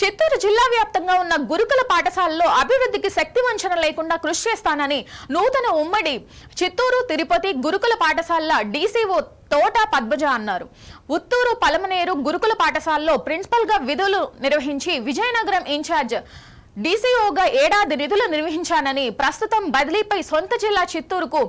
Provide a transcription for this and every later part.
చిత్తూరు జిల్లా వ్యాప్తంగా ఉన్న గురుకుల పాఠశాలలో అభివృద్ధికి శక్తి వంచన లేకుండా కృషి చేస్తానని నూతన ఉమ్మడి చిత్తూరు తిరుపతి గురుకుల పాఠశాలల డీసీఓ తోట పద్మజ అన్నారు. ఉత్తూరు పలమనేరు గురుకుల పాఠశాలలో ప్రిన్సిపల్గా విధులు నిర్వహించి విజయనగరం ఇన్ఛార్జ్ డీసీఓగా ఏడాది నిధులు నిర్వహించానని ప్రస్తుతం బదిలీపై సొంత జిల్లా చిత్తూరుకు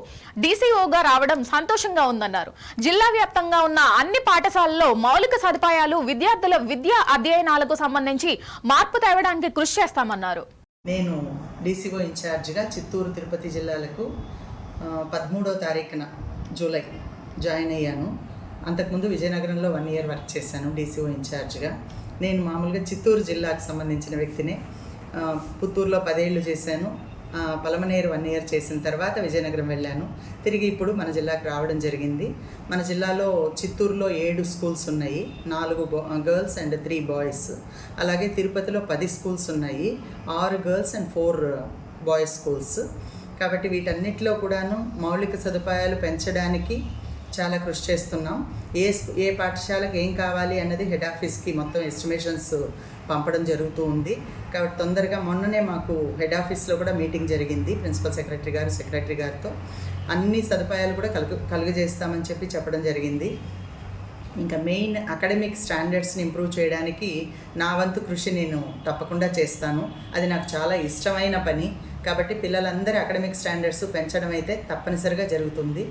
డీసీఓగా రావడం సంతోషంగా ఉందన్నారు. జిల్లా వ్యాప్తంగా ఉన్న అన్ని పాఠశాలల్లో మౌలిక సదుపాయాలు విద్యార్థుల విద్యా అధ్యయనాలకు సంబంధించి మార్పు తేవడానికి కృషి చేస్తామన్నారు. నేను డీసీఓ ఇన్ఛార్జిగా చిత్తూరు తిరుపతి జిల్లాలకు పదమూడో తారీఖున జూలై జాయిన్ అయ్యాను. అంతకుముందు విజయనగరంలో వన్ ఇయర్ వర్క్ చేశాను డీసీఓ ఇన్ఛార్జిగా. నేను మామూలుగా చిత్తూరు జిల్లాకు సంబంధించిన వ్యక్తినే. పుత్తూరులో పదేళ్ళు చేశాను. పలమనేరు వన్ ఇయర్ చేసిన తర్వాత విజయనగరం వెళ్ళాను. తిరిగి ఇప్పుడు మన జిల్లాకు రావడం జరిగింది. మన జిల్లాలో చిత్తూరులో ఏడు స్కూల్స్ ఉన్నాయి. నాలుగు గర్ల్స్ అండ్ త్రీ బాయ్స్. అలాగే తిరుపతిలో పది స్కూల్స్ ఉన్నాయి. ఆరు girls and four boys schools. కాబట్టి వీటన్నిటిలో కూడాను మౌలిక సదుపాయాలు పెంచడానికి చాలా కృషి చేస్తున్నాం. ఏ ఏ పాఠశాలకు ఏం కావాలి అన్నది హెడ్ ఆఫీస్కి మొత్తం ఎస్టిమేషన్స్ పంపడం జరుగుతూ ఉంది. కాబట్టి తొందరగా మొన్ననే మాకు హెడ్ ఆఫీస్లో కూడా మీటింగ్ జరిగింది ప్రిన్సిపల్ సెక్రటరీ గారు సెక్రటరీ గారితో. అన్ని సదుపాయాలు కూడా కలుగు కలుగజేస్తామని చెప్పి చెప్పడం జరిగింది. ఇంకా మెయిన్ అకాడమిక్ స్టాండర్డ్స్ని ఇంప్రూవ్ చేయడానికి నా వంతు కృషి నేను తప్పకుండా చేస్తాను. అది నాకు చాలా ఇష్టమైన పని. కాబట్టి పిల్లలందరి అకాడమిక్ స్టాండర్డ్స్ పెంచడం అయితే తప్పనిసరిగా జరుగుతుంది.